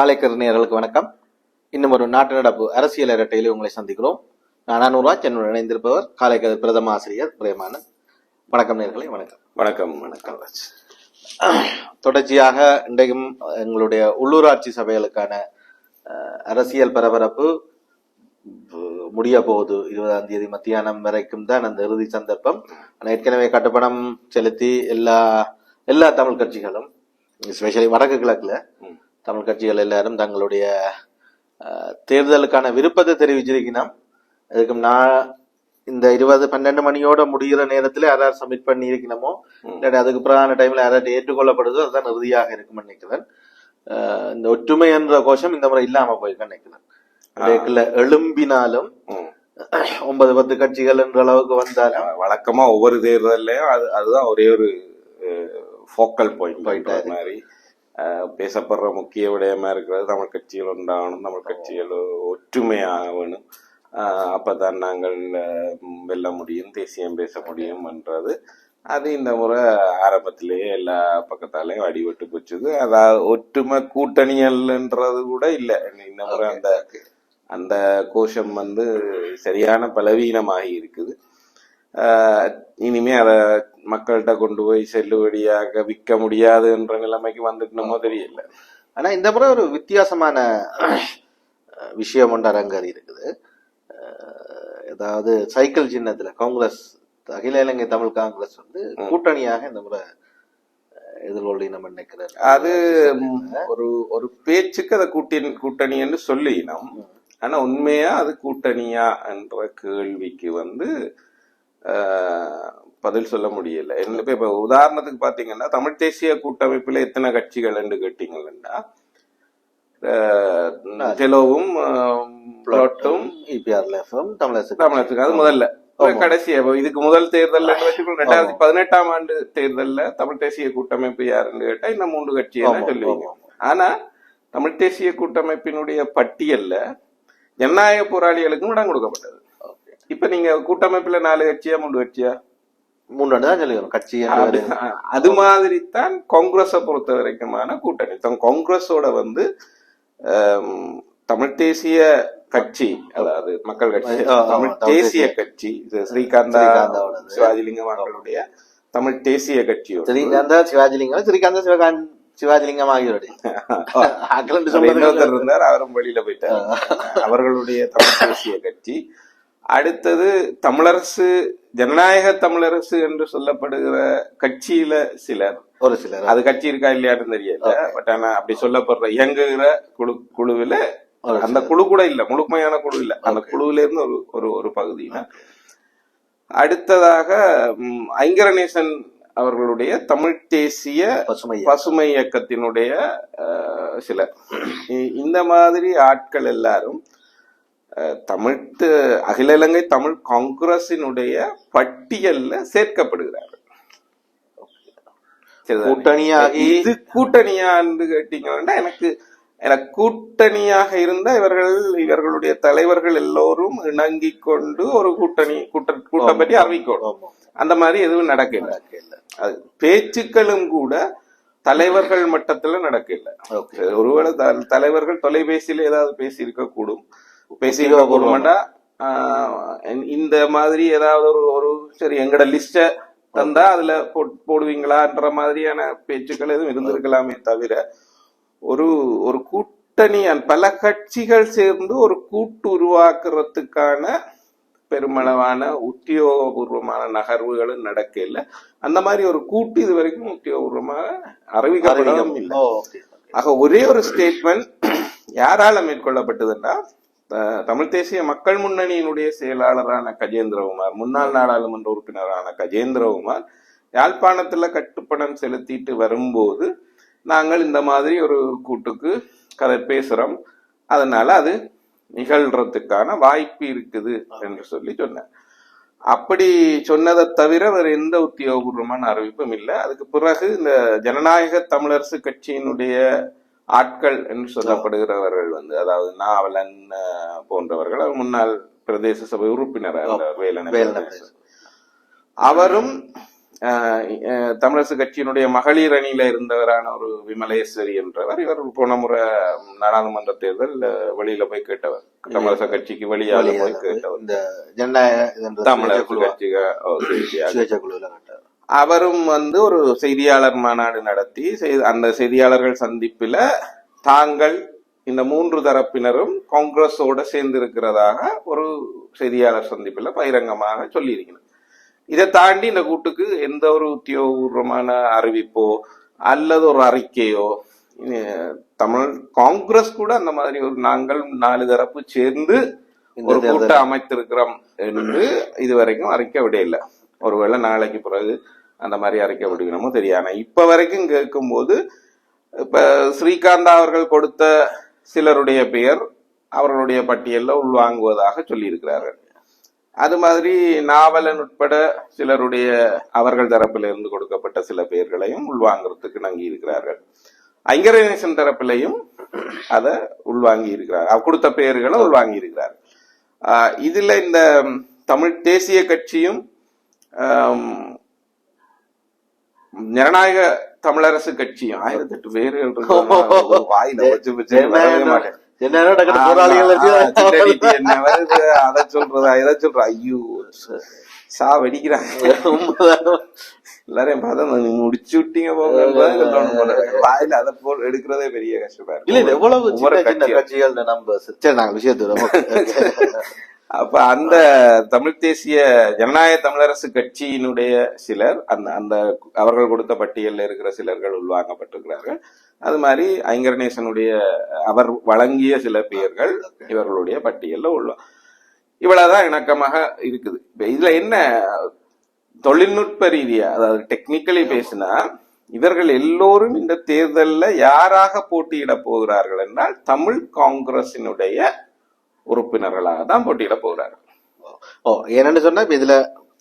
காலைக்கரு நேயர்களுக்கு வணக்கம். இன்னும் ஒரு நாட்டு நடப்பு அரசியல் இரட்டையிலே உங்களை சந்திக்கிறோம். நான் அனுராஜ் என்னுடன் இணைந்திருப்பவர் காலைக்கரு பிரதம ஆசிரியர் பிரேமானந்த். வணக்கம் நேயர்களே வணக்கம். வணக்கம் வணக்கம். தொடர்ச்சியாக இன்றைக்கும் எங்களுடைய உள்ளூராட்சி சபைகளுக்கான அரசியல் பரபரப்பு முடிய போகுது. இருபதாம் தேதி மத்தியானம் வரைக்கும் தான் அந்த இறுதி சந்தர்ப்பம். ஆனா, ஏற்கனவே கட்டுப்பணம் செலுத்தி எல்லா எல்லா தமிழ் கட்சிகளும் ஸ்பெஷலி வடக்கு கிழக்குல. தமிழ் கட்சிகள் எல்லாரும் தங்களுடைய தேர்தலுக்கான விருப்பத்தை தெரிவிச்சிருக்கணும் அதுக்கு நான் இந்த இருபது பன்னெண்டு மணியோட முடிகிற நேரத்துல யாராவது சப்மிட் பண்ணி இருக்கணுமோ இல்லாட்டி அதுக்கு பிறகான டைம்ல யாராவது ஏற்றுக்கொள்ளப்படுதோ அதுதான் இறுதியாக இருக்கும்னு நினைக்கிறேன். இந்த ஒற்றுமை என்ற கோஷம் இந்த முறை இல்லாம போயிருக்க நினைக்கிறேன். எழும்பினாலும். ஒன்பது பத்து கட்சிகள் என்ற அளவுக்கு வந்தாலும் வழக்கமா ஒவ்வொரு தேர்தல்லையும் அது அதுதான் ஒரே ஒரு ஃபோக்கல் பாயிண்ட் பாயிண்ட் மாதிரி. பேசப்படுற முக்கிய விடயமா இருக்கிறது தமிழ் கட்சிகள் உண்டாகணும் தமிழ் கட்சிகள் ஒற்றுமையாகணும். அஹ், அப்பதான் நாங்கள் வெல்ல முடியும் தேசியம் பேச முடியும் என்றது. அது இந்த முறை ஆரம்பத்திலேயே எல்லா பக்கத்தாலையும் அடிபட்டு போச்சுது. அதாவது ஒற்றுமை கூட்டணியல்ன்றது கூட இல்லை. இந்த முறை அந்த அந்த கோஷம் வந்து சரியான பலவீனமாகி இருக்குது. இனிமே அதை மக்கள்கிட்ட கொண்டு போய் செல்லுபடியாக விற்க முடியாது என்ற நிலைமைக்கு வந்துட்டோமோ தெரியல. ஆனா இந்த முறை ஒரு வித்தியாசமான விஷயம் ஒன்று அரங்கேறி இருக்குது. அஹ், அதாவது சைக்கிள் சின்னத்துல காங்கிரஸ் அகில இலங்கை தமிழ் காங்கிரஸ் வந்து கூட்டணியாக இந்த முறை அஹ், எதிர்கொள்ளி நம்ம நினைக்கிறார். அது ஒரு ஒரு பேச்சுக்கு அதை கூட்டணி கூட்டணின்னு சொல்லினோம். ஆனா உண்மையா அது கூட்டணியா என்ற கேள்விக்கு வந்து பதில் சொல்ல முடியல. இப்ப உதாரணத்துக்கு பாத்தீங்கன்னா தமிழ் தேசிய கூட்டமைப்புல எத்தனை கட்சிகள் என்று கேட்டீங்கன்னா டெலோவும் பிளாட்டும் தமிழகத்துக்கு அது முதல்ல. கடைசி இதுக்கு முதல் தேர்தல் ரெண்டாயிரத்தி பதினெட்டாம் ஆண்டு தேர்தல்ல தமிழ் தேசிய கூட்டமைப்பு யாருன்னு கேட்டா இந்த மூன்று கட்சியை தான் சொல்லுவீங்க. ஆனா தமிழ் தேசிய கூட்டமைப்பினுடைய பட்டியல்ல ஜனநாயக போராளிகளுக்கும் இடம் கொடுக்கப்பட்டது. இப்ப நீங்க கூட்டமைப்புல நாலு கட்சியா மூன்று கட்சியா? தான் சொல்லிக்கிறோம் கட்சி அது- மாதிரி தான் காங்கிரஸை பொறுத்த வரைக்குமான கூட்டணி. தம் காங்கிரஸோட வந்து தமிழ் தேசிய கட்சி அதாவது மக்கள் கட்சி தமிழ் தேசிய கட்சி ஸ்ரீகாந்தா. சிவாஜிலிங்கம் அவர்களுடைய தமிழ் தேசிய கட்சியோட. ஸ்ரீகாந்தா சிவாஜிலிங்கம் ஸ்ரீகாந்தா சிவகாந்த் சிவாஜிலிங்கம் ஆகியோருடைய இருந்தார் அவரும் வெளியில போயிட்டார். அவர்களுடைய தமிழ் தேசிய கட்சி அடுத்தது தமிழரசு ஜனநாயக தமிழரசு என்று சொல்லப்படுகிற கட்சியில சிலர். ஒரு சிலர். அது கட்சி இருக்கா இல்லையான்னு தெரியல. பட் ஆனா அப்படி சொல்லப்படுற இயங்குகிற குழு குழுவில அந்த குழு கூட இல்ல. முழுமையான குழு இல்ல. அந்த குழுவில இருந்து ஒரு ஒரு ஒரு பகுதியில. அடுத்ததாக ஐங்கரநேசன் அவர்களுடைய தமிழ் தேசிய பசுமை பசுமை இயக்கத்தினுடைய சிலர். இந்த மாதிரி ஆட்கள் எல்லாரும் தமிழ் அகில இலங்கை தமிழ் காங்கிரசினுடைய பட்டியல்ல சேர்க்கப்படுகிறார்கள். சரிதானே? கூட்டணியாகி இது கூட்டணியான்னு கேட்டீங்கன்னா எனக்கு எனக்கு கூட்டணியாக இருந்த இவர்கள் இவர்களுடைய தலைவர்கள் எல்லோரும் இணங்கி கொண்டு ஒரு கூட்டணி கூட்ட கூட்டம் பற்றி அறிவிக்கணும். அந்த மாதிரி எதுவும் நடக்கல. அது பேச்சுக்களும் கூட தலைவர்கள் மட்டத்துல நடக்கல. ஒருவேளை தலைவர்கள் தொலைபேசியில ஏதாவது பேசியிருக்க கூடும் பேசியிருக்க கூடுமாண்டா இந்த மாதிரி ஏதாவது ஒரு ஒரு சரி எங்கட லிஸ்ட தந்தா அதுல போட்- போடுவீங்களான்ற மாதிரியான பேச்சுக்கள் எதுவும் இருந்திருக்கலாமே தவிர ஒரு ஒரு கூட்டணி பல கட்சிகள் சேர்ந்து ஒரு கூட்டு உருவாக்குறதுக்கான பெருமளவான உத்தியோகபூர்வமான நகர்வுகளும் நடக்கல அந்த மாதிரி ஒரு கூட்டு இது வரைக்கும் உத்தியோகபூர்வமாக அறிவிக்கப்படவும் இல்லை. ஆக ஒரே ஒரு ஸ்டேட்மெண்ட் யாரால மேற்கொள்ளப்பட்டதுன்னா தமிழ் தேசிய மக்கள் முன்னணியினுடைய செயலாளரான கஜேந்திரகுமார் முன்னாள் நாடாளுமன்ற உறுப்பினரான கஜேந்திரகுமார் யாழ்ப்பாணத்துல கட்டுப்பணம் செலுத்திட்டு வரும்போது நாங்கள் இந்த மாதிரி ஒரு கூட்டுக்கு கதை பேசுறோம். அதனால அது நிகழ்றதுக்கான வாய்ப்பு இருக்குது என்று சொல்லி சொன்னார். அப்படி சொன்னதை தவிர வேற எந்த உத்தியோகபூர்வமான அறிவிப்பும் இல்லை. அதுக்கு பிறகு இந்த ஜனநாயக தமிழரசு கட்சியினுடைய ஆட்கள் என்று சொல்லப்படுகிறவர்கள் வந்து அதாவது நாவலன் போன்றவர்கள் முன்னாள் பிரதேச சபை உறுப்பினராக இருந்தார் வேலன. அவரும் தமிழரசு கட்சியினுடைய மகளிர் அணியில இருந்தவரான ஒரு விமலேஸ்வரி என்றவர் இவர் போன முறை நாடாளுமன்ற தேர்தல் வெளியில போய் கேட்டவர். தமிழரசு கட்சிக்கு வெளியால போய் கேட்டவர். இந்த ஜனநாயக இதுன்ற தமிழரசு அவரும் வந்து ஒரு செய்தியாளர் மாநாடு நடத்தி அந்த செய்தியாளர்கள் சந்திப்பில தாங்கள் இந்த மூன்று தரப்பினரும் காங்கிரஸோட சேர்ந்திருக்கிறதாக ஒரு செய்தியாளர் சந்திப்பில பகிரங்கமாக சொல்லியிருக்கிறார். இதை தாண்டி இந்த கூட்டுக்கு எந்த ஒரு உத்தியோகபூர்வமான அறிவிப்போ அல்லது ஒரு அறிக்கையோ தமிழ் காங்கிரஸ் கூட அந்த மாதிரி ஒரு நாங்கள் நாலு தரப்பு சேர்ந்து ஒரு கூட்டம் அமைத்திருக்கிறோம் என்று இதுவரைக்கும் அறிக்கை விடையில்லை. ஒருவேளை நாளைக்கு பிறகு அந்த மாதிரி அறிக்கை விடுக்கணுமோ தெரியாது. இப்போ வரைக்கும் கேட்கும்போது இப்போ ஸ்ரீகாந்தா அவர்கள் கொடுத்த சிலருடைய பெயர் அவர்களுடைய பட்டியலில் உள்வாங்குவதாக சொல்லியிருக்கிறார்கள் அது மாதிரி நாவலன் உட்பட சிலருடைய அவர்கள் தரப்பில் இருந்து கொடுக்கப்பட்ட சில பெயர்களையும் உள்வாங்குறதுக்கு நங்கி இருக்கிறார்கள் ஐங்கரநேசன் தரப்பிலையும் அதை உள்வாங்கி இருக்கிறார் கொடுத்த பெயர்களை உள்வாங்கி இருக்கிறார் இதில் இதுல இந்த தமிழ் தேசிய கட்சியும் ஜனநாயக தமிழரசு கட்சியும் ஆயிரத்தி எட்டு இருக்கு. வாயில வச்சு வச்சு என்ன வருது, அதை சொல்றதா இதை சொல்றா ஐயோ சா வெடிக்கிறாங்க. எல்லாரையும் பார்த்தா நீ முடிச்சு விட்டீங்க போல. வாயில அதை போ எடுக்கிறதே பெரிய கஷ்டமா இருக்கு. இல்ல எவ்வளவு. கட்சிகள் நம்ம சரி நாங்க விஷயத்துக்கு அப்ப அந்த தமிழ் தேசிய ஜனநாயக தமிழரசு கட்சியினுடைய சிலர் அந்த அந்த அவர்கள் கொடுத்த பட்டியலில் இருக்கிற சிலர்கள் உள்வாங்கப்பட்டிருக்கிறார்கள். அது மாதிரி ஐங்கரநேசனுடைய அவர் வழங்கிய சில பெயர்கள் இவர்களுடைய பட்டியலில் உள்ள இவ்வளவுதான் இணக்கமாக இருக்குது. இதுல என்ன தொழில்நுட்ப ரீதியா அதாவது டெக்னிக்கலி பேசினா இவர்கள் எல்லோரும் இந்த தேர்தல்ல யாராக போட்டியிட போகிறார்கள் என்றால் தமிழ் காங்கிரசினுடைய உறுப்பினர்களாக தான் போட்டியிட போகிறார்கள் ஓ என்னன்னு சொன்னா இப்ப இதுல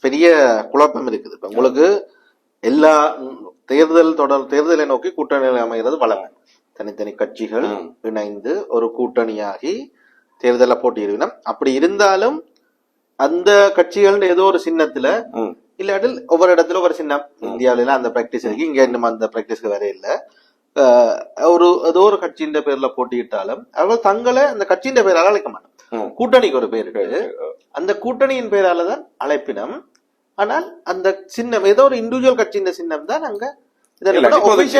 பெரிய குழப்பம் இருக்குது. இப்ப உங்களுக்கு எல்லா தேர்தல் தொடர் தேர்தலை நோக்கி கூட்டணி அமைகிறது வளமை தனித்தனி கட்சிகள். இணைந்து ஒரு கூட்டணியாகி தேர்தலில் போட்டியிடணும் அப்படி இருந்தாலும் அந்த கட்சிகள் ஏதோ ஒரு சின்னத்துல. இல்லாட்டில் ஒவ்வொரு இடத்துல ஒரு சின்னம். இந்தியாவில அந்த பிராக்டிஸ் இருக்கு. இங்க இன்னும் அந்த பிராக்டிஸ்க்கு வர இல்ல. ஒரு ஏதோ ஒரு கட்சியின் பேர்ல போட்டியிட்டாலும் அவர்கள் தங்களை அந்த கட்சியின் பேரால அழைக்க மாட்டோம். கூட்டணிக்கு ஒரு இருக்கு. அந்த கூட்டணியின் பேரால தான் அழைப்பினம். ஆனால் அந்த சின்னம் ஏதோ ஒரு இண்டிவிஜுவல் கட்சியின் சின்னம் தான் அங்க போய்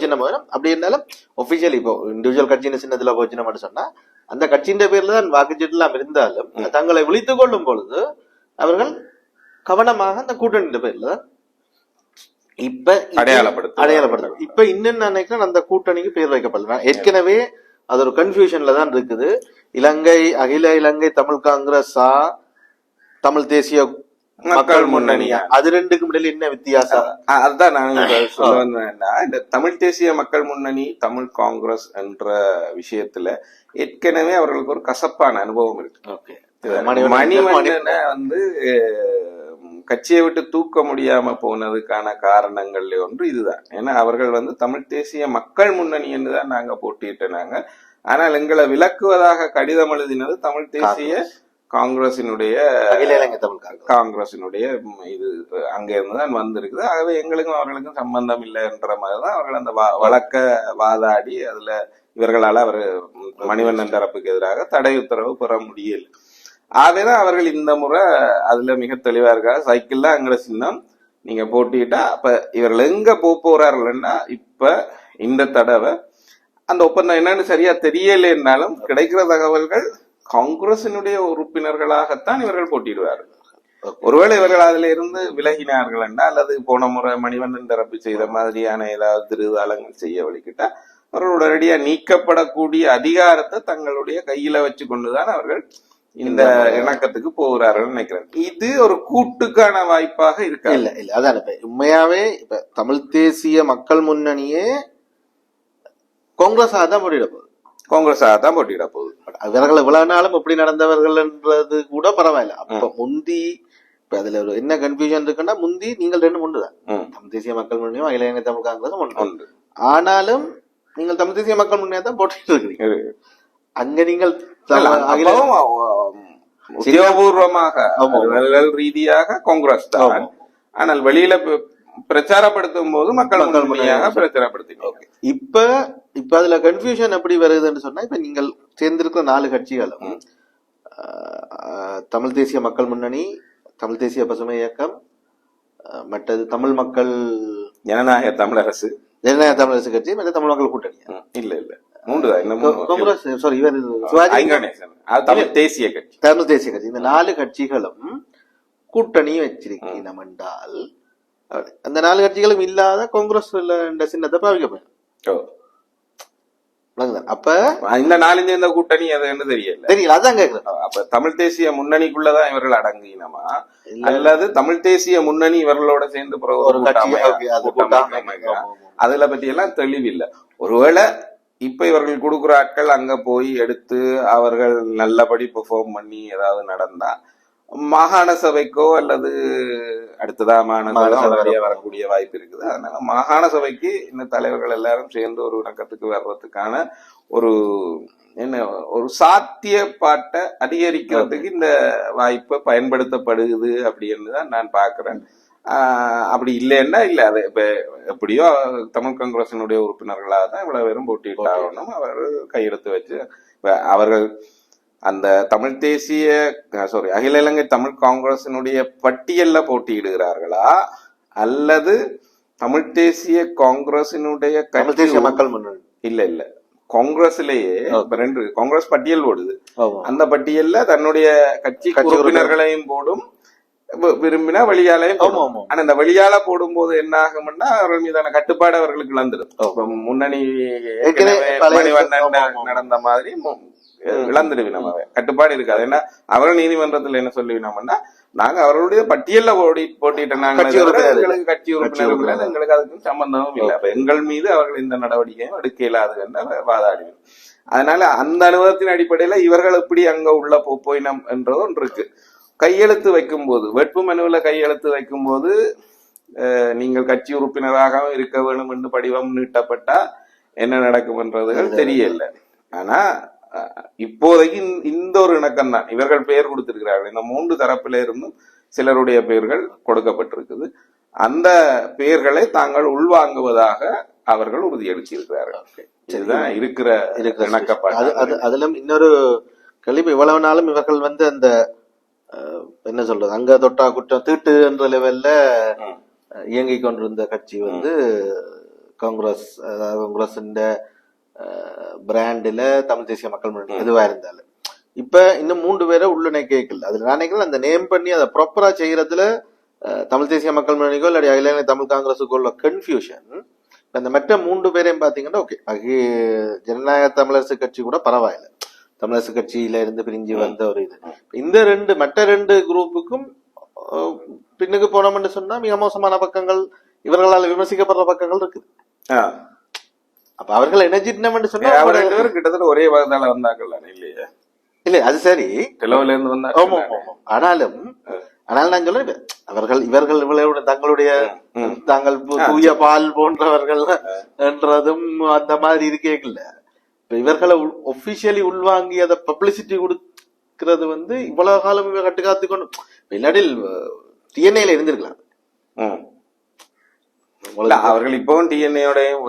சின்னம். வரும் அப்படி இருந்தாலும் ஒபிஷியல் இப்போ இண்டிவிஜுவல் கட்சியின் சின்னத்துல போய் சின்னம் சொன்னா அந்த கட்சியின் பேர்ல தான் வாக்குச்சீட்டுலாம் இருந்தாலும் தங்களை விழித்துக் கொள்ளும் பொழுது அவர்கள் கவனமாக அந்த கூட்டணியின் பேர்ல தான் இப்ப அடையாளப்படுத்து அடையாளப்படுத்தும் இப்ப இன்னும் நான் நினைக்கிறேன் அந்த கூட்டணிக்கு பேர் வைக்கப்படல. ஏற்கனவே அது ஒரு கன்ஃபியூஷன்ல தான் இருக்குது. இலங்கை அகில இலங்கை தமிழ் காங்கிரஸா தமிழ் தேசிய மக்கள் முன்னணியா அது ரெண்டுக்கும் இடையில என்ன வித்தியாசம்? அதுதான் நான் சொல்ல வந்தேன்னா இந்த தமிழ் தேசிய மக்கள் முன்னணி தமிழ் காங்கிரஸ் என்ற விஷயத்துல ஏற்கனவே அவர்களுக்கு ஒரு கசப்பான அனுபவம் இருக்கு. ஓகே. மணிவண்ணனை வந்து கட்சியை விட்டு தூக்க முடியாம போனதுக்கான காரணங்கள்ல ஒன்று இதுதான். ஏன்னா அவர்கள் வந்து தமிழ் தேசிய மக்கள் முன்னணி என்று தான் நாங்க. போட்டியிட்டனாங்க ஆனால் எங்களை விலக்குவதாக கடிதம் எழுதினது தமிழ் தேசிய காங்கிரசினுடைய காங்கிரசினுடைய இது அங்க இருந்து தான் வந்திருக்குது. ஆகவே எங்களுக்கும் அவர்களுக்கும் சம்பந்தம் இல்லைன்ற மாதிரி தான் அவர்கள் அந்த வழக்க வாதாடி அதுல இவர்களால அவர் மணிவண்ணன் தரப்புக்கு எதிராக தடை உத்தரவு பெற முடியல. ஆகவேதான் அவர்கள் இந்த முறை அதுல மிக தெளிவா இருக்காங்க. சைக்கிள்ல அங்கட சின்னம். நீங்க போட்டிட்டா அப்ப இவர்கள் எங்க போக போறார்கள்னா இப்ப இந்த தடவை அந்த ஒப்பந்தம் என்னன்னு சரியா தெரியலைன்னாலும் கிடைக்கிற தகவல்கள் காங்கிரசினுடைய உறுப்பினர்களாகத்தான் இவர்கள் போட்டியிடுவார்கள். ஒருவேளை இவர்கள் அதுல இருந்து விலகினார்கள் என்றால் அல்லது போன முறை மணிவண்ணன் தரப்பு செய்த மாதிரியான ஏதாவது திருதாளங்கள் செய்ய வழிகிட்டா அவர்கள் உடனடியா நீக்கப்படக்கூடிய அதிகாரத்தை தங்களுடைய கையில வச்சு கொண்டுதான் அவர்கள் இந்த இணக்கத்துக்கு போகிறார்கள் நினைக்கிறேன். இது ஒரு கூட்டுக்கான வாய்ப்பாக இருக்காது. இல்ல இல்ல அதான் இப்ப உண்மையாவே இப்ப தமிழ் தேசிய மக்கள் முன்னணியே காங்கிரஸாக தான் போட்டியிட போகுது. காங்கிரஸாக தான் போட்டியிட போகுது. இவர்கள் இவ்வளவு நாளும் எப்படி நடந்தவர்கள்ன்றது கூட பரவாயில்ல. அப்ப முந்தி இப்ப அதுல ஒரு என்ன கன்ஃபியூஷன் இருக்குன்னா முந்தி நீங்கள் ரெண்டு ஒன்று தான். தமிழ் தேசிய மக்கள் முன்னணியும் அகில இலங்கை தமிழ் காங்கிரஸும் ஒன்று ஆனாலும் நீங்கள் தமிழ் தேசிய மக்கள் முன்னணியா தான் போட்டிட்டு இருக்கிறீங்க இருக்கு. அங்க நீங்கள் உத்தியோகபூர்வமாக ரீதியாக காங்கிரஸ் தான். ஆனால் வெளியில பிரச்சாரப்படுத்தும் போது மக்கள் மக்கள் முன்னணி. பிரச்சாரப்படுத்தினோம். இப்ப இப்ப அதுல கன்ஃபியூஷன் எப்படி வருதுன்னு சொன்னா இப்ப நீங்கள் சேர்ந்திருக்கிற நாலு கட்சிகளும் தமிழ் தேசிய மக்கள் முன்னணி தமிழ் தேசிய பசுமை இயக்கம் மற்றது தமிழ் மக்கள் ஜனநாயக தமிழரசு. ஜனநாயக தமிழரசு கட்சி மற்ற தமிழ் மக்கள் கூட்டணி. இல்ல இல்ல. மூன்று தான். காங்கிரஸ் சாரி இவர் சிவாஜி ஐங்கரநேசன். அது தமிழ் தேசிய கட்சி. தமிழ் தேசிய கட்சி. இந்த நாலு கட்சிகளும் கூட்டணி வச்சிருக்கணும் என்றால் அந்த நாலு கட்சிகளும் இல்லாத காங்கிரஸ் சின்னத்தை பாவிக்கப்படும். அப்ப இந்த நாலஞ்சு இந்த கூட்டணி அதுன்னு தெரியல. தெரியல அதான் கேக்குறேன். அப்ப தமிழ் தேசிய முன்னணிக்குள்ளதான் இவர்கள் அடங்கினமா? அல்லது தமிழ் தேசிய முன்னணி இவர்களோட சேர்ந்து பிறகு ஒரு அது. அதுல பத்தி எல்லாம் தெளிவில்லை. ஒருவேளை இப்ப இவர்கள் கொடுக்குற ஆட்கள் அங்க போய் எடுத்து அவர்கள் நல்லபடி பெர்ஃபார்ம் பண்ணி ஏதாவது நடந்தா மாகாண சபைக்கோ அல்லது அடுத்ததா மாகாண மாகாண சபை சபை நிறைய வரக்கூடிய வாய்ப்பு இருக்குது. அதனால மாகாண சபைக்கு இந்த தலைவர்கள் எல்லாரும் சேர்ந்து ஒரு இணக்கத்துக்கு வர்றதுக்கான ஒரு என்ன ஒரு சாத்தியப்பாட்டை அதிகரிக்கிறதுக்கு இந்த வாய்ப்பை பயன்படுத்தப்படுது அப்படின்னு தான் நான் பார்க்கிறேன். அப்படி இல்லைன்னா இல்ல அது இப்ப எப்படியோ தமிழ் காங்கிரசினுடைய உறுப்பினர்களாக தான் இவ்வளவு பேரும் போட்டியிட்டாகணும் அவர் கையெழுத்து வச்சு அவர்கள் அந்த தமிழ் தேசிய சாரி அகில இலங்கை தமிழ் காங்கிரசினுடைய பட்டியல்ல போட்டியிடுகிறார்களா? அல்லது தமிழ் தேசிய காங்கிரசினுடைய தமிழ் தேசிய மக்கள் முன்னணி. இல்ல இல்ல. காங்கிரஸ்லயே ரெண்டு காங்கிரஸ் பட்டியல் போடுது. அந்த பட்டியல்ல தன்னுடைய கட்சி உறுப்பினர்களையும் போடும் விரும்பினா வெளியாலையும் போடும். ஆனா இந்த வெளியால போடும்போது என்ன ஆகும்னா அவர்கள் மீதான கட்டுப்பாடு அவர்களுக்கு இழந்துடும் முன்னணி. நடந்த மாதிரி மு- இழந்துடுவி நம்ம கட்டுப்பாடு இருக்காது. ஏன்னா அவர்கள் நீதிமன்றத்துல என்ன சொல்லுவினோம்னா நாங்க அவர்களுடைய பட்டியல்ல போட்டி போட்டிட்ட நாங்க கட்சி உறுப்பினர். எங்களுக்கு கட்சி உறுப்பினர் எங்களுக்கு அதுக்கும் சம்பந்தமும் இல்லை. எங்கள் மீது அவர்கள் இந்த நடவடிக்கையும் எடுக்க இயலாது என்று வாதாடினோம் அதனால அந்த அனுபவத்தின் அடிப்படையில இவர்கள் எப்படி அங்க உள்ள போயினம் என்றது ஒன்று இருக்கு. கையெழுத்து வைக்கும்போது வேட்பு மனுவுல கையெழுத்து வைக்கும்போது நீங்கள் கட்சி உறுப்பினராக இருக்க வேண்டும் என்று படிவம் நீட்டப்பட்டா என்ன நடக்கும் என்றதுகள் தெரியல. ஆனா இப்போதைக்கு இந்த- ஒரு இணக்கம் தான் இவர்கள் பெயர் கொடுத்திருக்கிறார்கள். இந்த மூன்று தரப்பில இருந்தும் சிலருடைய பெயர்கள் கொடுக்கப்பட்டிருக்குது. அந்த பெயர்களை தாங்கள் உள்வாங்குவதாக அவர்கள் உறுதியளிச்சிருக்கிறார்கள். இதுதான் இருக்கிற இணக்கப்பாடு. அது அதிலும் இன்னொரு கேள்வி. இப்ப இவ்வளவு நாளும் இவர்கள் வந்து அந்த என்ன சொல்றது? அங்க தொட்டா குற்றம் தீட்டு என்ற லெவல்ல இயங்கிக் கொண்டிருந்த கட்சி வந்து காங்கிரஸ் அதாவது காங்கிரஸ் பிராண்டில் தமிழ் தேசிய மக்கள் முன்னணி எதுவா இருந்தாலும். இப்ப இன்னும் மூன்று பேரை உள்ள கேட்கல. அதுல நான் நினைக்கிறேன் அந்த நேம் பண்ணி அதை ப்ராப்பரா செய்யறதுல அஹ், தமிழ் தேசிய மக்கள் முன்னணிக்கோ இல்லாட்டி அகில தமிழ் காங்கிரஸுக்கோ உள்ள கன்ஃபியூஷன் அந்த மற்ற மூன்று பேரையும் பாத்தீங்கன்னா ஓகே ஜனநாயக தமிழரசு கட்சி கூட பரவாயில்ல. தமிழரசு கட்சியில இருந்து பிரிஞ்சு வந்த ஒரு இது. இந்த ரெண்டு மற்ற ரெண்டு குரூப்புக்கும் பின்னுக்கு போனோம்னு சொன்னா மிக மோசமான பக்கங்கள் இவர்களால் விமர்சிக்கப்படுற பக்கங்கள் இருக்குது. அப்ப அவர்கள் இணைஞ்சிட்டோம்னு சொன்னா அவர் அவங்கள- ரெண்டு பேரும் கிட்டத்தட்ட ஒரே வகதால வந்தாங்கல்ல இல்லையா. இல்ல அது சரி. தெலவுல இருந்து வந்தாங்க. ஆனாலும் ஆனால் நான் சொல்றேன் அவர்கள் இவர்கள் இவர்களுடைய தங்களுடைய. தாங்கள் தூய பால் போன்றவர்கள் என்றதும் அந்த மாதிரி இருக்கேக்கல இப்ப இவர்களை ஒபிஷியலி உள்வாங்கி அதை பப்ளிசிட்டி கொடுக்கிறது வந்து இவ்வளவு காலம் இவங்க கட்டுக்காத்து கொண்டு இப்ப இல்லாட்டில் டிஎன்ஏல இருந்திருக்கலாம். அவர்கள் இப்பவும் டிஎன்ஏயோடையும்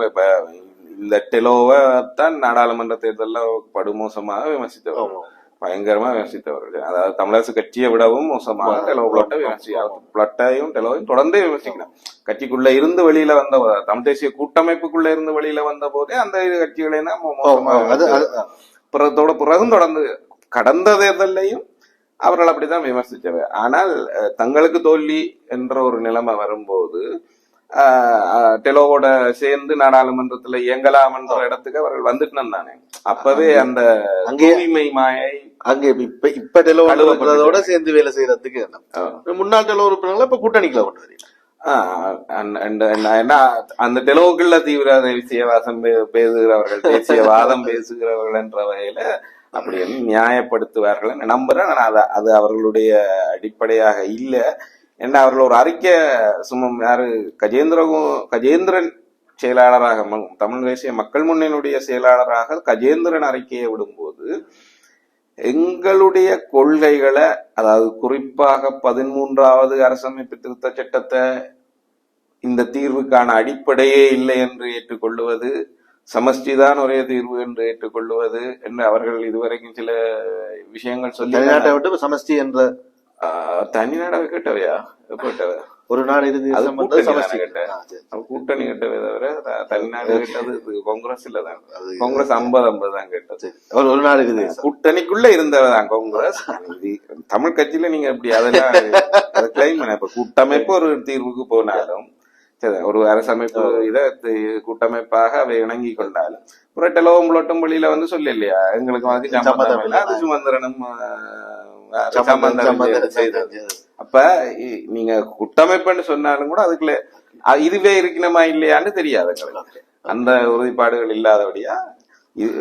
இந்த டெலோவை தான் நாடாளுமன்ற தேர்தல்ல படுமோசமாக விமர்சித்தவர். ஆமா. பயங்கரமா விமர்சித்தவர்கள். அதாவது தமிழரசு கட்சியை விடவும் மோசமாக டெலோ பிளாட்டை விமர்சி பிளாட்டையும் டெலோவையும் தொடர்ந்தே விமர்சிக்கணும். கட்சிக்குள்ள இருந்து வெளியில வந்த தமிழ் தேசிய கூட்டமைப்புக்குள்ள இருந்து வெளியில வந்த போதே அந்த இரு கட்சிகளை பிறத்தோட பிறகும் தொடர்ந்து கடந்த தேர்தலையும் அவர்கள் அப்படித்தான் விமர்சிச்சவர் ஆனால் தங்களுக்கு தோல்வி என்ற ஒரு நிலைமை வரும்போது டெலோவோட சேர்ந்து நாடாளுமன்றத்துல இயங்கலாம் என்ற இடத்துக்கு அவர்கள் வந்துட்டு தானே அப்பவே அந்த தூய்மை மாயை அங்க இப்ப இப்ப டெலோ இருக்கிறதோட சேர்ந்து வேலை செய்யறதுக்கு முன்னாள் டெலோ உறுப்பினர்களை இப்ப கூட்டணிக்குள்ள கொண்டு வரீங்க. அந்த டெலோக்குள்ள தீவிர தேசியவாசம் பே- பேசுகிறவர்கள் தேசியவாதம் பேசுகிறவர்கள் என்ற வகையில அப்படி நியாயப்படுத்துவார்கள் நம்புறேன். அது அது அவர்களுடைய அடிப்படையாக இல்ல. ஏன்னா அவர்கள் ஒரு அறிக்கை சும்மா யாரு? கஜேந்திர கஜேந்திரன் செயலாளராக தமிழ் தேசிய மக்கள் முன்னணியுடைய செயலாளராக கஜேந்திரன் அறிக்கையை விடும்போது எங்களுடைய கொள்கைகளை அதாவது குறிப்பாக பதிமூன்றாவது அரசமைப்பு திருத்த சட்டத்தை இந்த தீர்வுக்கான அடிப்படையே இல்லை என்று ஏற்றுக்கொள்ளுவது சமஷ்டிதான் ஒரே தீர்வு என்று ஏற்றுக்கொள்ளுவது என்று அவர்கள் இதுவரைக்கும் சில விஷயங்கள் சொல்லி விட்டு சமஷ்டி என்ற தனிநாடாக கேட்டவையா கேட்டவை ஒரு தேசம் வந்து கூட்டணி கேட்டவே தவிர தனிநாடு கேட்டது காங்கிரஸ் இல்லதான் காங்கிரஸ் ஐம்பது ஐம்பது தான் கேட்டது. ஒரு இறுதி தேசம் கூட்டணிக்குள்ள இருந்தவதான் காங்கிரஸ் தமிழ் கட்சியில நீங்க இப்படி அதெல்லாம் அதை கிளைம் பண்ண இப்ப கூட்டமைப்பு ஒரு தீர்வுக்கு போனாலும் சரி ஒரு அரசமைப்பு இதை கூட்டமைப்பாக அவை இணங்கி கொண்டாலும் புரட்டலோ முலட்டும் வழியில வந்து சொல்ல இல்லையா எங்களுக்கு வந்து சம்பந்தம் இல்லை. அது சுமந்திரனும் சம்பந்தம் செய்தது அப்ப நீங்க கூட்டமைப்புன்னு சொன்னாலும் கூட அதுக்குள்ள இதுவே இருக்கணுமா இல்லையான்னு தெரியாது. அந்த உறுதிப்பாடுகள் இல்லாதபடியா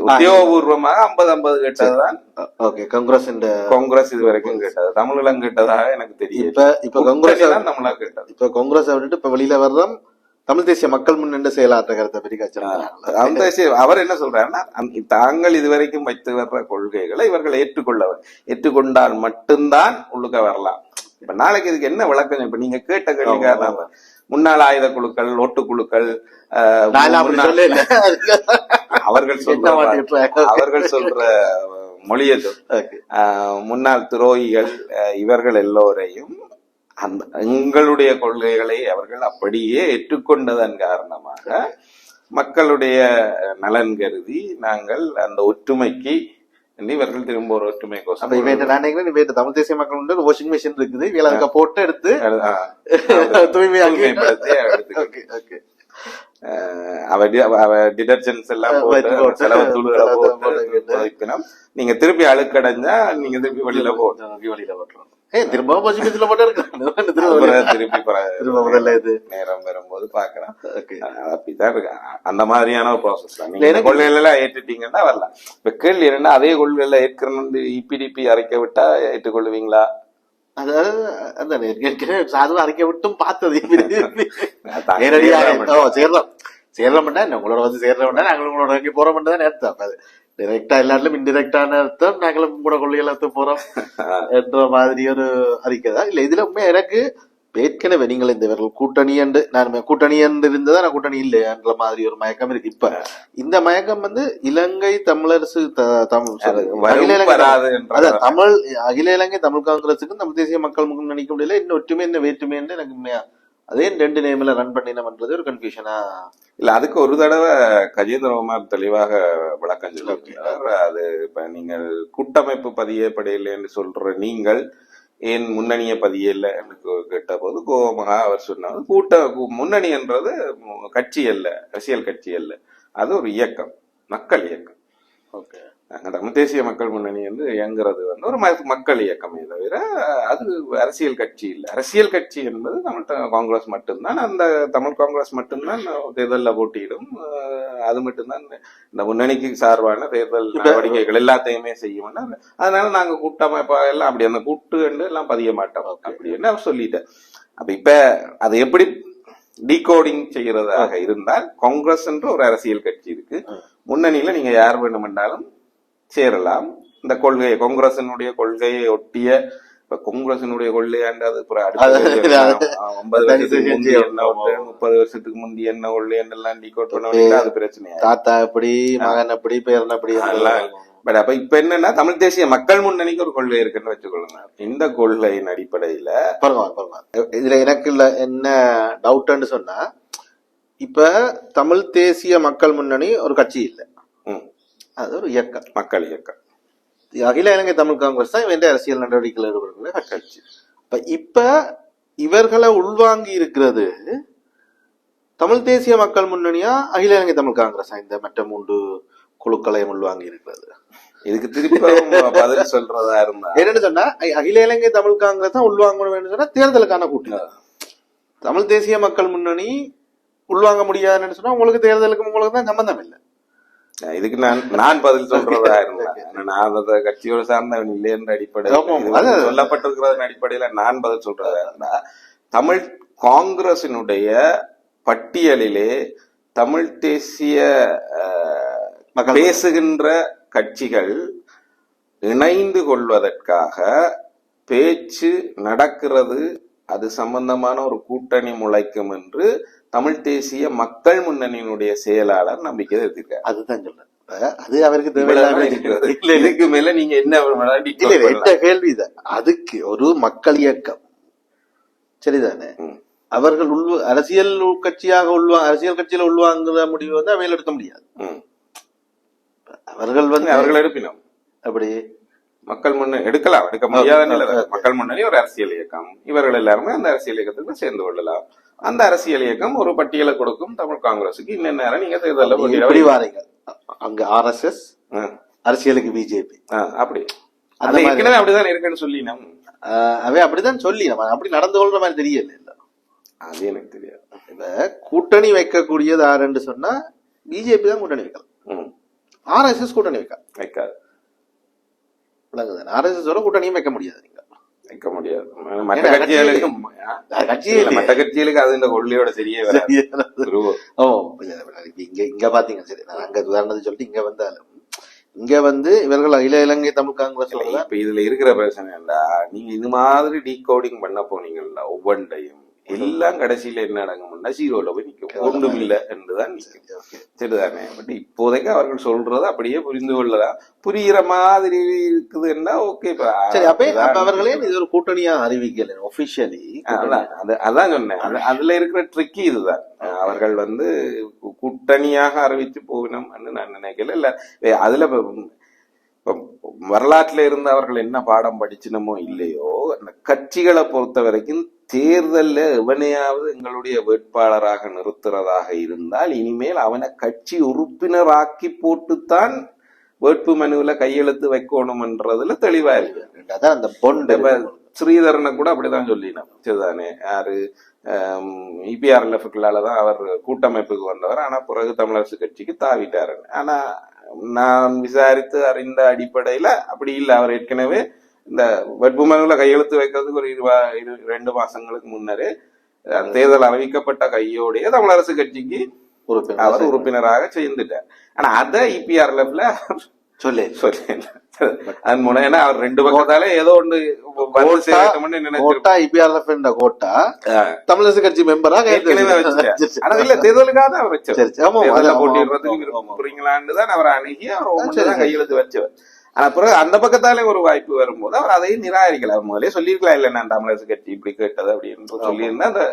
உத்தியோகபூர்வமாக ஐம்பது ஐம்பது கேட்டதுதான். ஓகே. காங்கிரஸ் இந்த காங்கிரஸ் இது வரைக்கும் கேட்டது. தமிழகம் கேட்டதாக எனக்கு தெரியும். இப்ப இப்ப காங்கிரஸ் தான் தமிழா கேட்டது. இப்ப காங்கிரஸ் விட்டுட்டு இப்ப வெளியில வர்றோம். தமிழ் தேசிய மக்கள் முன்னெண்டு செயலாற்றுகிறத கட்சி அந்த விஷயம் அவர் என்ன சொல்றாருன்னா தாங்கள் இதுவரைக்கும் வைத்து வர்ற கொள்கைகளை இவர்கள் ஏற்றுக்கொள்ளவர் ஏற்றுக்கொண்டால் மட்டும்தான் உள்ளுக்க வரலாம். இப்ப நாளைக்கு இதுக்கு என்ன விளக்கம்? இப்ப நீங்க கேட்ட கேள்விக்காக முன்னாள் ஆயுத குழுக்கள் சொல்ல இல்ல. அவர்கள் சொல்ற அவர்கள் சொல்ற மொழியது. முன்னாள் துரோகிகள் இவர்கள் எல்லோரையும் அந்த எங்களுடைய கொள்கைகளை அவர்கள் அப்படியே ஏற்றுக்கொண்டதன் காரணமாக மக்களுடைய நலன் கருதி நாங்கள் அந்த ஒற்றுமைக்கு இவர்கள் திரும்ப ஒரு ஒற்றுமை அப்ப கோசம் இவன் நான் நினைக்கிறேன் தமிழ் தேசிய மக்கள் முன்னேண்டு வாஷிங் மிஷின் இருக்குது. இவன் அதுக்கு போட்டு எடுத்து தூய்மையாக்கி. அஹ் அவ டிடர்ஜென்ட்ஸ் எல்லாம் போட்டு போட்டு, செலவு தூள்களை போட்டு. நீங்க திருப்பி அழுக்கடைஞ்சா நீங்க திருப்பி வெளியில போடணும் நோக்கி வெளியில போட்டுரும் ஏ திரும்ப வாஷிங் மிஷின்ல போட்டு எடுக்கணும் திரும்ப திருப்பி முதல்ல இது. நேரம் வரும்போது ஓகே. அப்படிதான் இருக்கு. அந்த மாதிரியான ப்ராசஸ் தான். நீங்க ஏற்றுட்டீங்கன்னா வரலாம். இப்ப கேள்வி என்னன்னா அதே கொள்கையில ஏற்கனவே இபிடிபி அரைக்க விட்டா ஏற்றுக்கொள்வீங்களா? அதாவது ஏற்கனவே சாதுவா அறிக்கை விட்டும் பார்த்தது. நேரடியாக சேரலாம்டா என்ன உங்களோட வந்து சேர்றோம்டா நாங்கள் உங்களோட இறங்கி போறோம் தான் அர்த்தம் அப்ப அது டைரக்டா எல்லாருக்கும் இன்டிரெக்டான அர்த்தம் நாங்களும் கூட கொள்கையில போறோம் என்ற மாதிரி ஒரு அறிக்கை தான் இல்ல இதுல உண்மை எனக்கு ஏற்கனவே நீங்கள் இந்த இவர்கள் கூட்டணி என்று நான் கூட்டணி என்று இருந்ததா நான் கூட்டணி இல்லையன்ற மாதிரி ஒரு மயக்கம் இருக்கு இப்ப இந்த மயக்கம் வந்து இலங்கை தமிழரசு தமிழ் அகில இலங்கை தமிழ் அகில இலங்கை தமிழ் காங்கிரஸுக்கும் தமிழ் தேசிய மக்கள் முகம் நினைக்க முடியல இன்னும் ஒற்றுமை என்ன வேற்றுமை என்று எனக்கு உண்மையா அதே ரெண்டு நேம்ல ரன் பண்ணினோம்ன்றது ஒரு கன்ஃபியூஷனா இல்ல அதுக்கு ஒரு தடவை கஜேந்திரகுமார் தெளிவாக விளக்கம் சொல்லியிருக்கிறார். அது இப்ப நீங்கள் கூட்டமைப்பு பதியப்படையில்லை என்று சொல்ற நீங்கள் ஏன் முன்னணியை பதியல என்று கேட்டபோது கோபமாக அவர் சொன்னார். கூட்ட முன்னணி என்றது கட்சி அல்ல அரசியல் கட்சி அல்ல. அது ஒரு இயக்கம் மக்கள் இயக்கம். ஓகே. தமிழ் தேசிய மக்கள் முன்னணி வந்து இயங்குறது வந்து ஒரு மக்கள் இயக்கமே தவிர அது அரசியல் கட்சி இல்லை. அரசியல் கட்சி என்பது தமிழ் காங்கிரஸ் மட்டும்தான். அந்த தமிழ் காங்கிரஸ் மட்டும்தான் தேர்தலில் போட்டியிடும். அது மட்டும்தான் இந்த முன்னணிக்கு சார்பான தேர்தல் நடவடிக்கைகள் எல்லாத்தையுமே செய்யும் அதனால நாங்க கூட்டமைப்பா எல்லாம் அப்படி அந்த கூட்டு கண்டு எல்லாம் பதிய மாட்டோம். அப்படின்னு அவர் சொல்லிட்டேன் அப்ப இப்ப அதை எப்படி டீகோடிங் செய்யறதாக இருந்தால் காங்கிரஸ் என்ற ஒரு அரசியல் கட்சி இருக்கு. முன்னணியில நீங்க யார் வேணுமென்றாலும் சேரலாம். இந்த கொள்கையை காங்கிரசினுடைய கொள்கையை ஒட்டிய இப்ப காங்கிரசினுடைய கொள்கை ஆ, ஐம்பது வருஷத்துக்கு முந்தி என்ன கொள்கை, முப்பது வருஷத்துக்கு முந்தி என்ன கொள்கை எல்லாம் டீகோட் பண்ண அது பிரச்சனையா தாத்தா எப்படி மகன் எப்படி பேரன் அதெல்லாம் பட் அப்ப இப்ப என்னன்னா தமிழ் தேசிய மக்கள் முன்னணிக்கு ஒரு கொள்கை இருக்குன்னு வச்சுக்கொள்ளுங்க இந்த கொள்கையின் அடிப்படையில பாருங்க இதுல எனக்கு இல்ல என்ன டவுட்னு சொன்னா இப்ப தமிழ் தேசிய மக்கள் முன்னணி ஒரு கட்சி இல்ல. அது ஒரு இயக்கம். மக்கள் இயக்கம். அகில இலங்கை தமிழ் காங்கிரஸ் தான் இவன் அரசியல் நடவடிக்கைகள் ஈடுபடுகிற கட்சி. இப்ப இப்ப இவர்களை உள்வாங்கி இருக்கிறது தமிழ் தேசிய மக்கள் முன்னணியா அகில இலங்கை தமிழ் காங்கிரஸா இந்த மற்ற மூன்று குழுக்களையும் உள்வாங்கி இருக்கிறது. இதுக்கு திருப்பி பதில் சொல்றதா இருந்தா? என்னன்னு சொன்னா அகில இலங்கை தமிழ் காங்கிரஸ் தான் உள்வாங்கணும் சொன்னா தேர்தலுக்கான கூட்டம் தமிழ் தேசிய மக்கள் முன்னணி உள்வாங்க முடியாதுன்னு சொன்னா உங்களுக்கு தேர்தலுக்கு உங்களுக்கு தான் சம்பந்தம் இல்லை. இதுக்கு நான் நான் பதில் சொல்றதா இருந்தேன். நான் அந்த கட்சியோட சார்ந்தவன் இல்லை என்ற அடிப்படையில் சொல்லப்பட்டிருக்கிறதன் அடிப்படையில நான் பதில் சொல்றதா இருந்தா தமிழ் காங்கிரசினுடைய பட்டியலிலே தமிழ் தேசிய பேசுகின்ற கட்சிகள் இணைந்து கொள்வதற்காக பேச்சு நடக்கிறது. அது சம்பந்தமான ஒரு கூட்டணி முளைக்கும் என்று தமிழ் தேசிய மக்கள் முன்னணியினுடைய செயலாளர் நம்பிக்கை தெரிவித்திருக்காரு அதுதான் சொல்றேன். அது அவருக்கு தேவையில்லாம இதுக்கு மேல நீங்க என்ன கேள்விதான். அதுக்கு ஒரு மக்கள் இயக்கம். சரிதானே. அவர்கள் உள்வ அரசியல் கட்சியாக உள்வா அரசியல் கட்சியில உள்வாங்குற முடிவு வந்து அவையில் எடுக்க முடியாது. அவர்கள் வந்து அவர்கள் எடுப்பினோம். அப்படி மக்கள் முன்னணி எடுக்கலாம். எடுக்க முடியாத நிலை. மக்கள் முன்னணி ஒரு அரசியல் இயக்கம். இவர்கள் எல்லாருமே அந்த அரசியல் இயக்கத்துக்கு சேர்ந்து கொள்ளலாம். அந்த அரசியல் இயக்கம் ஒரு பட்டியலை கொடுக்கும் தமிழ் காங்கிரசுக்கு இன்ன நேரம் நீங்க தேர்தலில். வாரீங்க அங்க ஆர்எஸ்எஸ் அரசியலுக்கு பிஜேபி அப்படி. அது. ஏற்கனவே அப்படிதான் இருக்குன்னு சொல்லினோம். அவை அப்படிதான் சொல்லி நம்ம அப்படி நடந்து கொள்ற மாதிரி தெரியல இல்ல அது எனக்கு தெரியாது. இப்ப கூட்டணி வைக்கக்கூடியது யாருன்னு சொன்னா பிஜேபி தான் கூட்டணி வைக்கலாம். ஆர்எஸ்எஸ் கூட்டணி வைக்கலாம். வைக்காது. விளங்குது ஆர்எஸ்எஸ் கூட்டணியும் வைக்க முடியாது நீங்க. வைக்க முடியாது. மற்ற கட்சிகளுக்கு இல்ல, மற்ற கட்சிகளுக்கு அது இந்த கொள்கையோட சரியே ஓ இல்ல, இல்ல, இங்க இங்க பாத்தீங்க சரி. நான் அங்க உதாரணத்தை சொல்லிட்டு இங்க வந்தாலும் இங்க வந்து இவர்கள் அகில இலங்கை தமிழ் காங்கிரஸ் இல்ல, இப்ப இதுல இருக்கிற பிரச்சனை என்ன நீங்க இது மாதிரி டீகோடிங் பண்ண போனீங்கல்ல ஒவ்வொன்றையும். எல்லாம் கடைசியில என்ன அடங்கும்னா ஜீரோல போய் நிக்கும். ஒன்றும் இல்ல என்றுதான் நிக்கும். சரிதானே? பட் இப்போதைக்கு அவர்கள் சொல்றது அப்படியே புரிந்து கொள்ளலாம் புரியுற மாதிரி இருக்குதுன்னா ஓகே. சரி அப்ப அவர்களே இது ஒரு கூட்டணியா அறிவிக்கல ஒபிஷியலி அதான் அது- அதான் சொன்னேன். அது- அதுல இருக்கிற ட்ரிக்கி இதுதான். அவர்கள் வந்து கூட்டணியாக அறிவித்து போகணும் நான் நினைக்கல. இல்ல அதுல இப்ப வரலாற்றுல இருந்து அவர்கள் என்ன பாடம் படிச்சினமோ இல்லையோ அந்த கட்சிகளை பொறுத்த வரைக்கும் தேர்தல்ல எவனையாவது எங்களுடைய வேட்பாளராக நிறுத்துறதாக இருந்தால் இனிமேல் அவனை கட்சி உறுப்பினராக்கி போட்டுத்தான் வேட்பு மனுவில் கையெழுத்து வைக்கணும்ன்றதுல தெளிவா இருக்கு. அதான் அந்த பொண்டு ஸ்ரீதரனை கூட அப்படிதான் சொல்லினோம். சரிதானே? யாரு? இபிஆர்எல்எஃப்களால தான் அவர் கூட்டமைப்புக்கு வந்தவர். ஆனா பிறகு தமிழரசு கட்சிக்கு தாவிட்டாரு. ஆனா நான் விசாரித்து அறிந்த அடிப்படையில அப்படி இல்லை. அவர் ஏற்கனவே இந்த வேட்புமனுல கையெழுத்து வைக்கிறதுக்கு ஒரு இருவா இரு ரெண்டு மாசங்களுக்கு முன்னரே தேர்தல் அறிவிக்கப்பட்ட கையோடைய தமிழரசு கட்சிக்கு உறுப்பினர் அவர் உறுப்பினராக சேர்ந்துட்டார். ஆனா அதை இபிஆர்எல்எஃப்ல சொல்லு சொல்லி. அதன் மூலம் ஏன்னா அவர் ரெண்டு பக்கத்தால ஏதோ நினைச்சிருப்பார். கோட்டா இபிஆர்எஃப் என்ற கோட்டா தமிழரசு கட்சி மெம்பரா ஏற்கனவே. ஆனா இல்ல தேர்தலுக்காக தான் அவர் வச்சவர் ஆமா. புரியுங்களான்னு தான் அவர் அணுகி அவர். கையெழுத்து வச்சவர். ஆனா பிறகு அந்த பக்கத்தாலே ஒரு வாய்ப்பு வரும்போது அவர் அதையும் நிராகரிக்கல. அவர் முதலே சொல்லியிருக்கலாம் இல்ல நான் தமிழரசு கட்சி இப்படி கேட்டது அப்படின்னு சொல்லியிருந்தா அந்த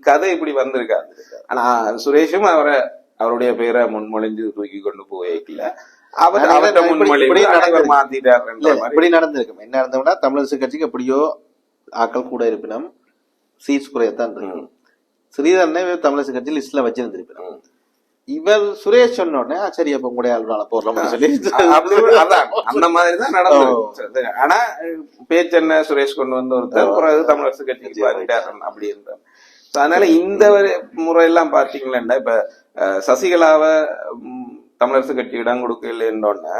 கதை இப்படி வந்திருக்காது. ஆனா சுரேஷும் அவரை அவருடைய பேரை முன்மொழிஞ்சு தூக்கி கொண்டு போய்க்கல அவர் அவர்கிட்ட இப்படி- முன்மொழி நடந்திருக்கும் என்ன நடந்தோம்னா தமிழரசு கட்சிக்கு எப்படியோ ஆக்கள் கூட இருப்பினும் சீட்ஸ் குறையத்தான் இருக்கும் ஸ்ரீதரனை தமிழரசு கட்சி லிஸ்ட்ல வச்சிருந்திருப்பினும். ம். இவர் சுரேஷ் சொன்ன உடனே "ஆ, சரி அப்ப உங்களுடைய ஆளுநர் போடுறோம்னு சொல்லி அந்த மாதிரி தான் நடந்தது ஆனா பேச்சென்ன சுரேஷ் கொண்டு வந்த ஒருத்தர் பிறகு தமிழரசு கட்சிக்கு அப்படி இருந்தார். அதனால இந்த முறையெல்லாம் பாத்தீங்களா இப்ப சசிகலாவை தமிழரசு கட்சி இடம் கொடுக்கல என்னொன்னு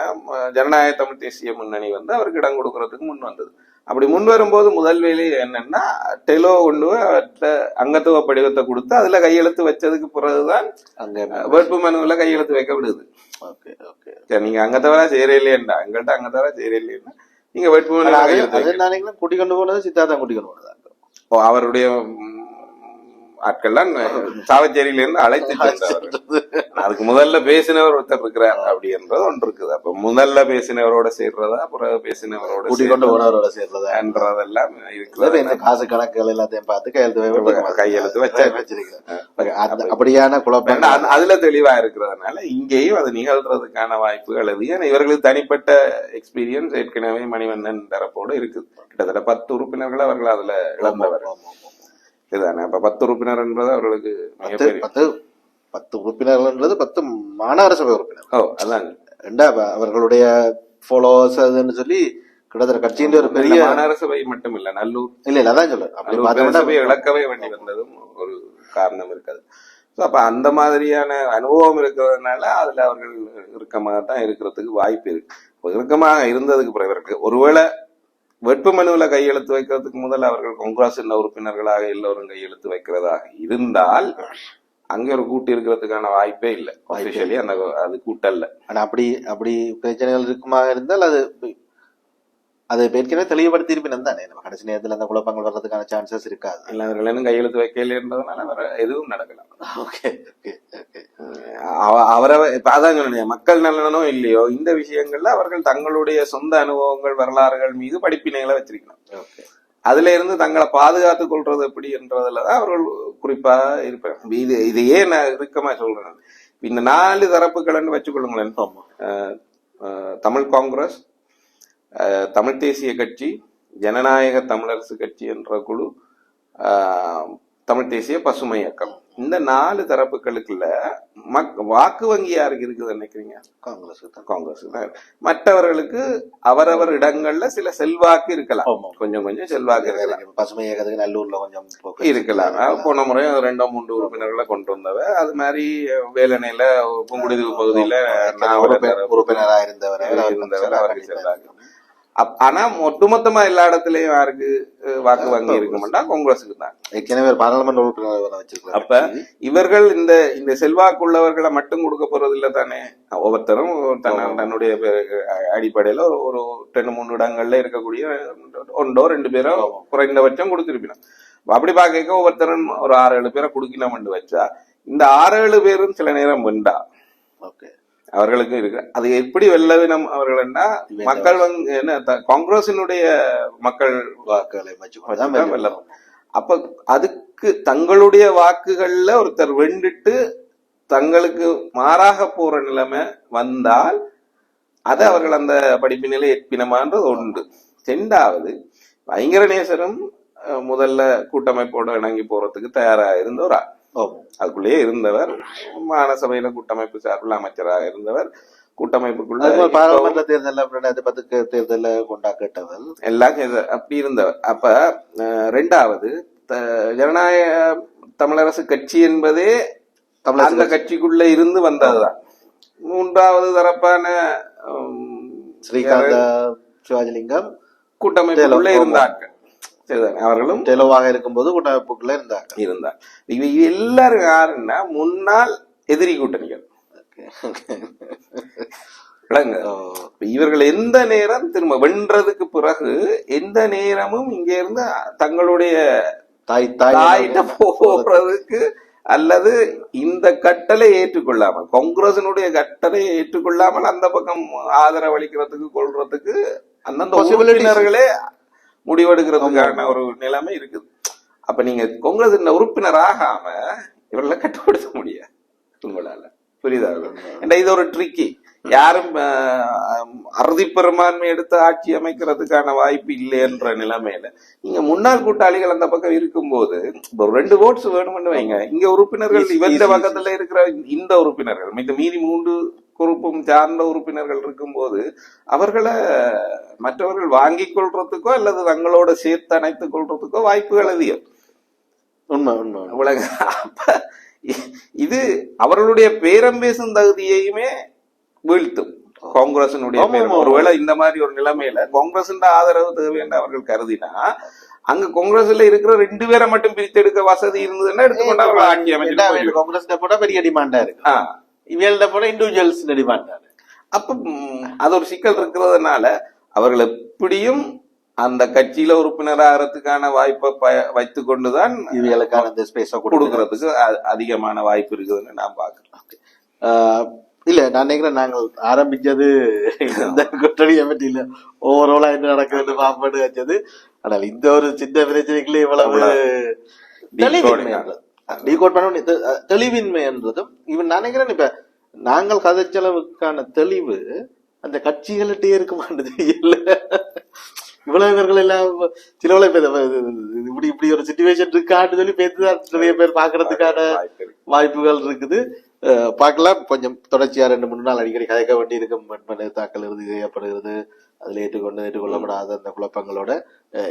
ஜனநாயக தமிழ் தேசிய முன்னணி வந்து அவருக்கு இடம் கொடுக்கறதுக்கு முன் வந்தது. அப்படி முன் வரும்போது முதல் வேலை என்னன்னா டெலோ கொண்டு அங்கத்துவ படிவத்தை கொடுத்து அதுல கையெழுத்து வச்சதுக்கு பிறகுதான் அங்க வேட்பு மனுவுல கையெழுத்து வைக்க விடுது. Okay okay. நீங்க அங்க தவிர சேர இல்லையா எங்கள்கிட்ட அங்க தவிர சேர இல்லையா நீங்க வைக்கணும். நினைக்கிறேன் கூட்டி கொண்டு போனது சித்தார்த்தம் கூட்டி கொண்டு போனதா. ஓ, அவருடைய ஆட்கள்லாம் சாவச்சேரியில இருந்து அழைத்து சென்றவர் அதுக்கு முதல்ல பேசினவர் ஒருத்தர் இருக்கிறார் அப்படின்றது ஒன்று இருக்குது. அப்ப முதல்ல பேசினவரோட சேர்றதா அப்புறம் பேசினவரோட கூட்டி கொண்டு போனவரோட சேர்றதா? சேர்றதெல்லாம் அதாவது இருக்குது இந்த காசு கணக்குகள் எல்லாத்தையும் பார்த்து கையெழுத்து கையெழுத்து வச்சா வச்சிருக்கிறேன். அப்படியான குழப்பம் அதுல தெளிவா இருக்கிறதுனால இங்கேயும் அது நிகழ்றதுக்கான வாய்ப்புகள் அது. ஏன்னா இவர்களுக்கு தனிப்பட்ட எக்ஸ்பீரியன்ஸ் ஏற்கனவே மணிவண்ணன் தரப்போடு இருக்குது. கிட்டத்தட்ட பத்து உறுப்பினர்கள் அவர்கள் அதுல இழந்தவர். இதுதானே? அப்ப பத்து உறுப்பினர்ன்றது அவர்களுக்கு பத்து பத்து உறுப்பினர்கள்ன்றது பத்து மாநகர சபை உறுப்பினர். ஓ அதான். ரெண்டா அவ- அவர்களுடைய ஃபாலோவர்ஸ் அதுன்னு சொல்லி கிட்டத்தட்ட கட்சியின் ஒரு பெரிய மாநகர சபை மட்டும் இல்ல நல்லூர். இல்ல இல்ல அதான் சொல்றேன். அப்படி பார்த்தோம்னா இழக்கவே வேண்டி வந்ததும் ஒரு காரணம் இருக்காது அப்ப அந்த மாதிரியான அனுபவம் இருக்கிறதுனால அதுல அவர்கள் இறுக்கமாக தான் இருக்கிறதுக்கு வாய்ப்பு இருக்கு. இறுக்கமாக இருந்ததுக்கு பிறகு ஒருவேளை வெட்பு மனுவுல கையெழுத்து வைக்கிறதுக்கு முதல் அவர்கள் காங்கிரஸ் என்ன உறுப்பினர்களாக எல்லோரும் கையெழுத்து வைக்கிறதாக இருந்தால் அங்க ஒரு கூட்டு இருக்கிறதுக்கான வாய்ப்பே இல்லை. ஆஃபிஷியலி அந்த அது கூட்டல்ல. ஆனா அப்படி அப்படி பிரச்சனைகள் இருக்குமா இருந்தால் அது அதை ஏற்கனவே தெளிவுபடுத்தி இருப்பினும் தானே நம்ம கடைசி நேரத்துல அந்த குழப்பங்கள் வர்றதுக்கான சான்சஸ் இருக்காது. எல்லாவர்களும் கையெழுத்து வைக்கலன்றதுனால வேற எதுவும் நடக்கலாம் ஓகே ஓகே ஓகே. அவ- அவரை இப்ப அதான் சொன்னேன் மக்கள் நலனோ இல்லையோ இந்த விஷயங்கள்ல அவர்கள் தங்களுடைய சொந்த அனுபவங்கள் வரலாறுகள் மீது படிப்பினைகளை வச்சிருக்கணும். ஓகே. அதுல இருந்து தங்களை பாதுகாத்துக் கொள்றது எப்படி என்றதுலதான் அவர்கள் குறிப்பா இருப்பாங்க. இது இது ஏன் நான் இறுக்கமா சொல்றேன். இந்த நாலு தரப்புகள்னு வச்சுக்கொள்ளுங்களேன். தமிழ் காங்கிரஸ் தமிழ் தேசிய கட்சி ஜனநாயக தமிழரசு கட்சி என்ற குழு தமிழ் தேசிய பசுமை இயக்கம். இந்த நாலு தரப்புகளுக்குள்ள மக் வாக்கு வங்கி யாருக்கு இருக்குது நினைக்கிறீங்க? காங்கிரஸ் தான். காங்கிரஸ் தான். மற்றவர்களுக்கு அவரவர் இடங்கள்ல சில செல்வாக்கு இருக்கலாம். கொஞ்சம் கொஞ்சம் செல்வாக்கு இருக்கலாம். பசுமை இயக்கத்துக்கு நல்லூர்ல கொஞ்சம் இருக்கலாம். போன முறை ரெண்டோ மூன்று உறுப்பினர்களை கொண்டு வந்தவ அது மாதிரி வேலனையில புங்குடுதி பகுதியில நான் ஒரு உறுப்பினர் உறுப்பினரா இருந்தவர் இருந்தவர் அவருக்கு செல்வாக்கு ஆனா ஒட்டுமொத்தமா எல்லா இடத்துலயும் யாருக்கு வாக்கு வங்கி இருக்குமெண்டா காங்கிரஸுக்கு தான். ஏற்கனவே பாராளுமன்ற உறுப்பினர் வச்சிருக்காங்க அப்ப இவர்கள் இந்த இந்த செல்வாக்குள்ளவர்களை மட்டும் கொடுக்க போறது இல்ல தானே? ஒவ்வொருத்தரும் தன் தன்னுடைய அடிப்படையில ஒரு ரெண்டு மூணு இடங்கள்ல இருக்கக்கூடிய ஒன்றோ ரெண்டு பேரோ குறைந்தபட்சம் கொடுத்திருப்பினோம். அப்படி பார்க்க ஒவ்வொருத்தரும் ஒரு ஆறு ஏழு பேரை குடுக்கணும்னு வச்சா இந்த ஆறு ஏழு பேரும் சில நேரம் வெண்டா. ஓகே. அவர்களுக்கு இருக்கு அது எப்படி வெள்ளவினம் அவர்கள்னா மக்கள் வந்து என்ன காங்கிரசினுடைய மக்கள் வாக்குகளை. வெல்லணும். அப்ப அதுக்கு தங்களுடைய வாக்குகள்ல ஒருத்தர் வெண்டுட்டு தங்களுக்கு மாறாக போற நிலைமை வந்தால் அது அவர்கள் அந்த படிப்பினிலை ஏற்பினமான்றது உண்டு ரெண்டாவது பயங்கர நேசரும் முதல்ல கூட்டமைப்போட இணங்கி போறதுக்கு தயாரா இருந்த ஒரு ஆள். அதுக்குள்ளேயே இருந்தவர் மாநசபையில கூட்டமைப்பு சார்பில் அமைச்சராக இருந்தவர் கூட்டமைப்புக்குள்ள பாராளுமன்ற தேர்தல்ல ரெண்டாயிரத்தி பத்துக்கு தேர்தல்ல கொண்டா கேட்டவர் எல்லாம் அப்படி இருந்தவர். அப்ப ரெண்டாவது ஜனநாயக தமிழரசு கட்சி என்பதே அந்த கட்சிக்குள்ள இருந்து வந்ததுதான். மூன்றாவது தரப்பான ஸ்ரீகாந்த சிவாஜிலிங்கம் கூட்டமைப்புக்குள்ள இருந்தார்கள்? அவர்களும் தெலுவாக இருக்கும்போது கூட்டமைப்புக்குள்ள இருந்தாங்க இருந்தார். இவ எல்லாரும் யாருன்னா முன்னாள் எதிரி கூட்டணிகள். விளங்க. இவர்கள் எந்த நேரம் திரும்ப வென்றதுக்கு பிறகு எந்த நேரமும் இங்க இருந்து தங்களுடைய தாய் தாய் தாயிட்ட போறதுக்கு அல்லது இந்த கட்டளை ஏற்றுக்கொள்ளாமல் காங்கிரசினுடைய கட்டளை ஏற்றுக்கொள்ளாமல் அந்த பக்கம் ஆதரவு அளிக்கிறதுக்கு கொள்றதுக்கு அந்தந்த. உறுப்பினர்களே முடிவெடுக்கிறதுக்கான ஒரு நிலைமை இருக்குது. அப்ப நீங்க காங்கிரஸ் உறுப்பினர் ஆகாம இவர்களை கட்டுப்படுத்த முடியாது உங்களால. புரியுதா? இது ஒரு ட்ரிக்கி யாரும் அறுதி பெரும்பான்மை எடுத்து ஆட்சி அமைக்கிறதுக்கான வாய்ப்பு இல்லைன்ற நிலைமையில. நீங்க முன்னாள் கூட்டாளிகள் அந்த பக்கம் இருக்கும்போது ஒரு ரெண்டு ஓட்ஸ் வேணும்னு வைங்க. இங்க உறுப்பினர்கள் இவந்த பக்கத்துல இருக்கிற இந்த உறுப்பினர்கள் மிக மீதி மூன்று குறுப்பும் சார்ந்த உறுப்பினர்கள் இருக்கும்போது அவர்களை மற்றவர்கள் வாங்கிக் கொள்றதுக்கோ அல்லது தங்களோட சேர்த்து அணைத்துக் கொள்றதுக்கோ வாய்ப்புகள் அதிகம் உண்மை உண்மை. உலக அப்ப இது அவர்களுடைய பேரம் பேசும் தகுதியையுமே வீழ்த்தும் காங்கிரசினுடைய. ஒருவேளை இந்த மாதிரி ஒரு நிலைமையில காங்கிரஸ் ஆதரவு தேவை என்று அவர்கள் கருதினா அங்க காங்கிரஸ்ல இருக்கிற ரெண்டு பேரை மட்டும் பிரித்தெடுக்க வசதி இருந்ததுன்னா எடுத்துக்கொண்டு ஆட்சி அமைச்சு. காங்கிரஸ் போட பெரிய டிமாண்டா இருக்கு இவங்கள்ட்ட போட இண்டிவிஜுவல்ஸ் இருக்கு அப்ப அது ஒரு சிக்கல் இருக்கிறதுனால அவர்கள் எப்படியும் அந்த கட்சியில உறுப்பினர் ஆகிறதுக்கான வாய்ப்பை ப- வைத்துக் கொண்டுதான் இவங்களுக்கான அந்த ஸ்பேஸ கொடுக்குறது கொடுக்கறதுக்கு அதிகமான வாய்ப்பு இருக்குதுன்னு நான் பாக்குறேன் ஆஹ் இல்ல நான் நினைக்கிறேன் நாங்கள் ஆரம்பிச்சது இந்த கூட்டணியை பற்றி இல்ல ஓவராலா என்ன நடக்குதுன்னு பாப்பாடு வச்சது. ஆனால் இந்த ஒரு சின்ன பிரச்சனைக்குள்ள இவ்வளவு. டீகோட் பண்ண தெளிவின்மை என்றதும் இவன் நினைக்கிறேன் இப்ப நாங்கள் கதைச்சளவுக்கான தெளிவு அந்த கட்சிகள்கிட்டயே இருக்க மாட்டேது இல்ல. இவ்வளவு எல்லாம் சிலவளை இப்படி இப்படி ஒரு சுச்சுவேஷன் இருக்கான்னு சொல்லி பேசுதான் நிறைய பேர் பாக்குறதுக்கான வாய்ப்புகள் இருக்குது. பார்க்கலாம். கொஞ்சம் தொடர்ச்சியா ரெண்டு மூணு நாள் அடிக்கடி கதைக்க வேண்டி இருக்கும் தாக்கல் இருந்து செய்யப்படுகிறது. அதில் ஏற்றுக்கொண்டு ஏற்றுக்கொள்ளப்படாத அந்த குழப்பங்களோட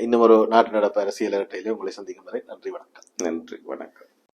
இன்னும் ஒரு நாட்டு நடப்பு அரசியல் இரட்டையிலே உங்களை சந்திக்கும் வரை நன்றி வணக்கம். நன்றி வணக்கம்.